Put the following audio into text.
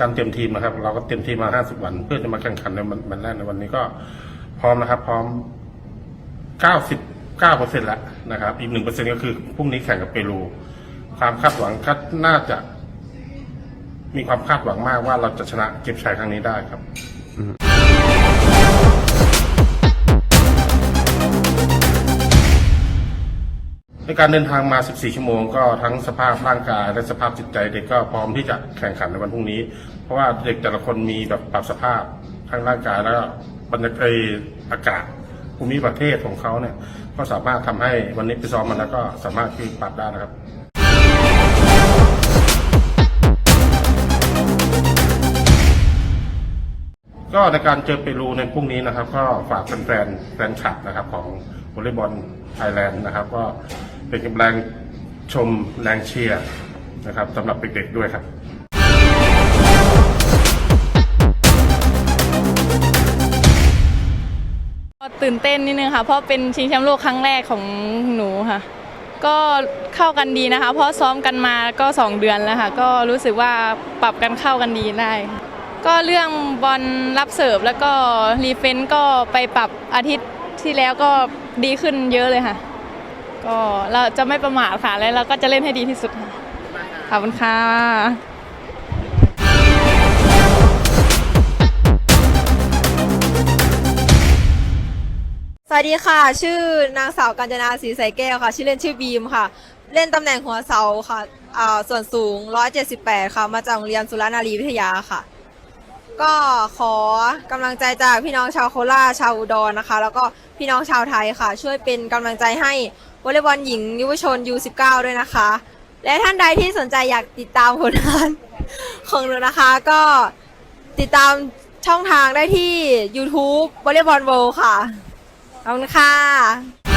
การเตรียมทีมนะครับ เราก็เตรียมทีมมา 50 วัน เพื่อจะมาแข่งขันในวันวันแรกในวันนี้ก็พร้อมนะครับ พร้อม 99เปอร์เซ็นต์แล้วนะครับ อีกหนึ่งเปอร์เซ็นต์ก็คือพรุ่งนี้แข่งกับเปรูความคาดหวังก็น่าจะ มีความคาดหวังมากว่าเราจะชนะเก็บชัยครั้งนี้ได้ครับ ในการเดินทางมา 14 ชั่วโมงก็ทั้งสภาพร่างกายและสภาพจิตใจเด็กก็พร้อมที่จะแข่งขันในวันพรุ่งนี้ เพราะว่าเด็กแต่ละคนมีแบบปรับสภาพทั้งร่างกายแล้วก็บรรยากาศอากาศภูมิประเทศของเขาเนี่ยก็สามารถทำให้วันนี้ไปซ้อมมันแล้วก็สามารถที่ปรับได้นะครับก็ในการเจอเปรูในพรุ่งนี้นะครับ ก็ฝากแฟนแฟนคลับนะครับของวอลเลย์บอลไทยแลนด์นะครับ ก็ เป็นกำลังชมแรงเชียร์นะครับสำหรับเด็กๆด้วยครับตื่นเต้นนิดนึงค่ะ เพราะเป็นชิงแชมป์โลกครั้งแรกของหนูค่ะ ก็เข้ากันดีนะคะ เพราะซ้อมกันมาก็ 2 เดือนแล้วค่ะ ก็รู้สึกว่าปรับกันเข้ากันดีได้ ก็เรื่องบอลรับเสิร์ฟแล้วก็รีเฟนต์ก็ไปปรับอาทิตย์ที่แล้วก็ดีขึ้นเยอะเลยค่ะ ก็เราจะไม่ประมาทค่ะ แล้วเราก็จะเล่นให้ดีที่สุดค่ะขอบคุณค่ะสวัสดีค่ะ ชื่อนางสาวกัญจนาศรีใสแก้วค่ะ ชื่อเล่นชื่อบีมค่ะ เล่นตำแหน่งหัวเสาค่ะอ่าส่วนสูง 178 ค่ะ มาจากโรงเรียนสุรนารีวิทยาค่ะ ก็ขอกำลังใจจากพี่น้องชาวโคราชชาวอุดรนะคะ แล้วก็พี่น้องชาวไทยค่ะ ช่วยเป็นกำลังใจให้วอลเลย์บอลหญิงยุวชน U19 ด้วยนะคะ และท่านใดที่สนใจอยากติดตามผลงาน ของหนูนะคะ ก็ติดตามช่องทางได้ที่ YouTube วอลเลย์บอลโวค่ะขอบคุณค่ะ